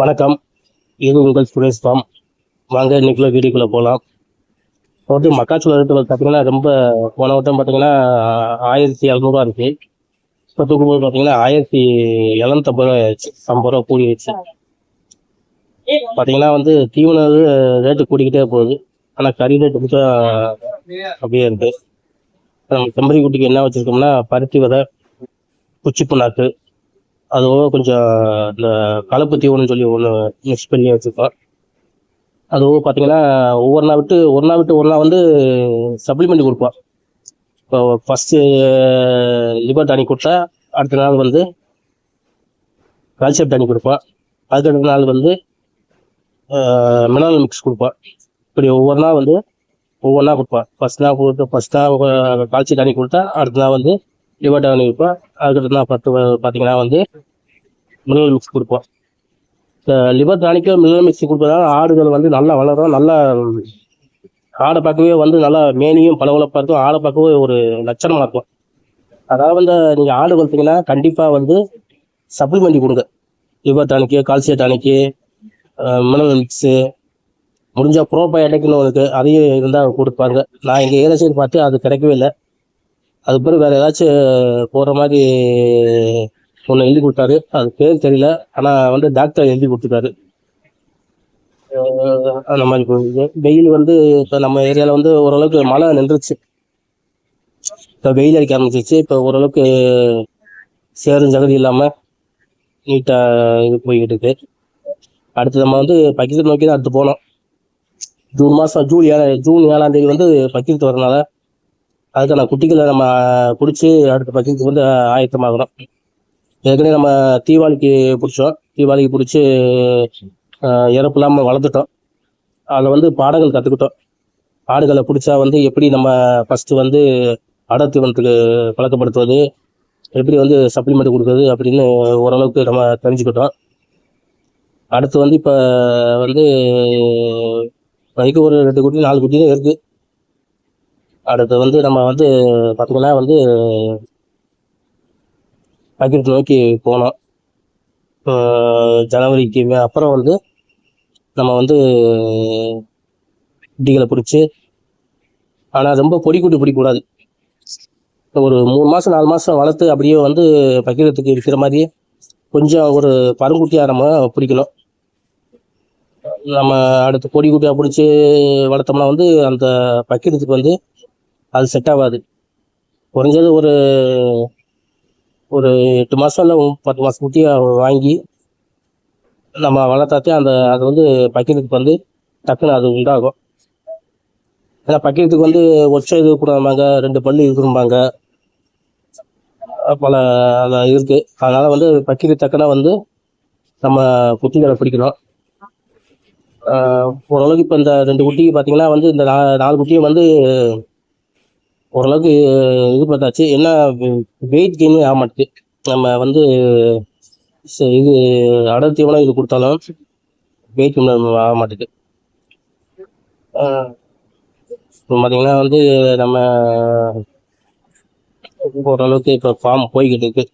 வணக்கம். இது உங்கள் சுரேஷ் ஃபார்ம் வாங்க இன்னைக்குள்ள வீடியோக்குள்ளே போகலாம் இப்போ வந்து மக்காச்சோள ரேட்டு பார்த்தீங்கன்னா ரொம்ப போன வட்டம் பார்த்தீங்கன்னா ஆயிரத்தி இரநூறுவா இருக்குது இப்போ தூக்கும்போது பார்த்தீங்கன்னா ஆயிரத்தி எழுநூத்தம்பது ரூபா ஆயிடுச்சு. ஐம்பது ரூபா கூடிடுச்சு பார்த்தீங்கன்னா வந்து தீவன ரேட்டு கூடிக்கிட்டே போகுது. ஆனால் கறி ரேட்டு கொஞ்சம் அப்படியே இருக்குது நம்ம செம்பரி குட்டிக்கு என்ன வச்சுருக்கோம்னா பருத்தி விதை குச்சி புண்ணாக்கு அதுவும் கொஞ்சம் இந்த கலப்பு தீவனம் சொல்லி ஒன்று மிக்ஸ் பண்ணி வச்சுருக்கோம். அதுவும் பார்த்தீங்கன்னா ஒவ்வொரு நாள் விட்டு ஒரு நாள் விட்டு ஒரு நாள் வந்து சப்ளிமெண்ட் கொடுப்போம். இப்போ ஃபஸ்ட்டு லிவர் டானிக் கொடுத்தா அடுத்த நாள் வந்து கால்சியம் டானிக் கொடுப்போம். அதுக்கடுத்த நாள் வந்து மினரல் மிக்ஸ் கொடுப்போம். இப்படி ஒவ்வொரு நாள் வந்து ஒவ்வொன்றா கொடுப்பேன் ஃபஸ்ட் நாள் கொடுத்து ஃபஸ்ட் நாள் கால்சியம் தண்ணி கொடுத்தா அடுத்த நாள் வந்து லிவர் டானிக் கொடுப்போம் அதுக்கடுத்த நான் பத்து பார்த்தீங்கன்னா வந்து மினரல் மிக்ஸ் கொடுப்போம். இந்த லிவர் டானிக்கு மினரல் மிக்ஸ் கொடுப்பதால ஆடுகள் வந்து நல்லா வளரும் நல்லா ஆடை பார்க்கவே வந்து நல்லா மேனியும் பளபளப்பாக இருக்கும் ஆடை பார்க்கவே ஒரு லட்சணமாக இருக்கும். அதாவது வந்து நீங்கள் ஆடு வளர்த்தீங்கன்னா கண்டிப்பாக வந்து சப்ளிமெண்ட் கொடுங்க. Liver tonic calcium tonic mineral mix முடிஞ்சால் ப்ரோபயோட்டிக்னு ஒன்று அதையும் இருந்தால் கொடுப்பாங்க. நான் இங்கே ஏரியா சைடு பார்த்து அது கிடைக்கவே இல்லை. அது பிறகு வேறு ஏதாச்சும் போகிற மாதிரி ஒன்று எழுதி கொடுத்தாரு. அது பேர் தெரியல. ஆனால் வந்து டாக்டர் எழுதி கொடுத்துட்டாரு. அந்த மாதிரி போகுது வெயில் வந்து இப்போ நம்ம ஏரியாவில் வந்து ஓரளவுக்கு மழை நின்றுச்சு. இப்போ வெயில் அடிக்க ஆரம்பிச்சிச்சு இப்போ ஓரளவுக்கு சேரும் ஜகதி இல்லாமல் நீட்டாக இது போய்கிட்டு இருக்கு. அடுத்து நம்ம வந்து பக்கத்து நோக்கி தான் அடுத்து போனோம். ஜூன் மாதம் ஜூன் ஏழா ஜூன் ஏழாம் தேதி வந்து பக்கத்து வரனால அதுக்கான குட்டிகளை நம்ம பிடிச்சி அடுத்த பக்கத்துக்கு வந்து ஆயத்தமாகணும். ஏற்கனவே நம்ம தீபாவளிக்கு பிடிச்சோம். தீபாவளிக்கு பிடிச்சி இறப்பு இல்லாமல் வளர்த்துட்டோம். அதில் வந்து பாடங்கள் கற்றுக்கிட்டோம் ஆடுகளை பிடிச்சா வந்து எப்படி நம்ம ஃபஸ்ட்டு வந்து அடத்தீவனத்துக்கு பழக்கப்படுத்துவது எப்படி வந்து சப்ளிமெண்ட் கொடுக்குறது அப்படின்னு ஓரளவுக்கு நம்ம தெரிஞ்சுக்கிட்டோம். அடுத்து வந்து இப்போ வந்து வரைக்கும் ஒரு ரெண்டு குட்டி நாலு குட்டி தான் இருக்குது அடுத்து வந்து நம்ம வந்து பார்த்தீங்கன்னா வந்து பக்கெட் நோக்கி போனோம். இப்போ ஜனவரிக்கு அப்புறம் வந்து நம்ம வந்து குட்டிகளை பிடிச்சி ஆனால் ரொம்ப பொடி குட்டி பிடிக்கக்கூடாது. ஒரு மூணு மாதம் நாலு மாதம் வளர்த்து அப்படியே வந்து பக்கிரத்துக்கு இருக்கிற மாதிரியே கொஞ்சம் ஒரு பருங்குட்டியாக நம்ம பிடிக்கணும். நம்ம அடுத்து பொடி குட்டியாக பிடிச்சி வளர்த்தோம்னா வந்து அந்த பக்கிரத்துக்கு வந்து அது செட் ஆகாது. குறைஞ்சது ஒரு ஒரு எட்டு மாதம் இல்லை பத்து மாதம் குட்டியாக வாங்கி நம்ம வளர்த்தாத்தே அந்த அது வந்து பக்கிரத்துக்கு வந்து டக்குன்னு அது உண்டாகும் ஏன்னா பக்கிரத்துக்கு வந்து ஒற்றை இது கூடாம்பாங்க ரெண்டு பல்லு இருக்கும்பாங்க பல அது இருக்கு. அதனால வந்து பக்கிரி தக்கன வந்து நம்ம குட்டிகளை பிடிக்கணும். ஓரளவுக்கு இப்போ இந்த ரெண்டு குட்டிக்கு பார்த்தீங்கன்னா வந்து இந்த நா- நாலு குட்டியும் வந்து ஓரளவுக்கு இது பார்த்தாச்சு. என்ன வெயிட் கெயின் ஆக மாட்டேது நம்ம வந்து இது அடர் தீவனம் இது கொடுத்தாலும் வெயிட் கெயின் ஆக மாட்டேது இப்போ பார்த்தீங்கன்னா வந்து நம்ம ஓரளவுக்கு இப்போ ஃபார்ம் போய்கிட்டு இருக்கு.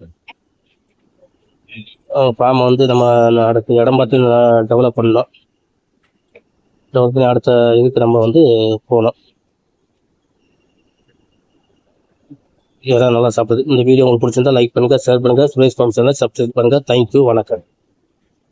ஃபார்ம் வந்து நம்ம அடுத்த இடம் பார்த்து டெவலப் பண்ணோம் டெவலப் பண்ணி அடுத்த இதுக்கு நம்ம வந்து போகணும். இதெல்லாம் நல்லா சாப்பிடுது. இந்த வீடியோ உங்களுக்கு பிடிச்சிருந்தா லைக் பண்ணுங்க ஷேர் பண்ணுங்க சுரேஷ் ஃபார்ம் சேனல் சப்ஸ்கிரைப் பண்ணுங்கள் தேங்க்யூ வணக்கம்.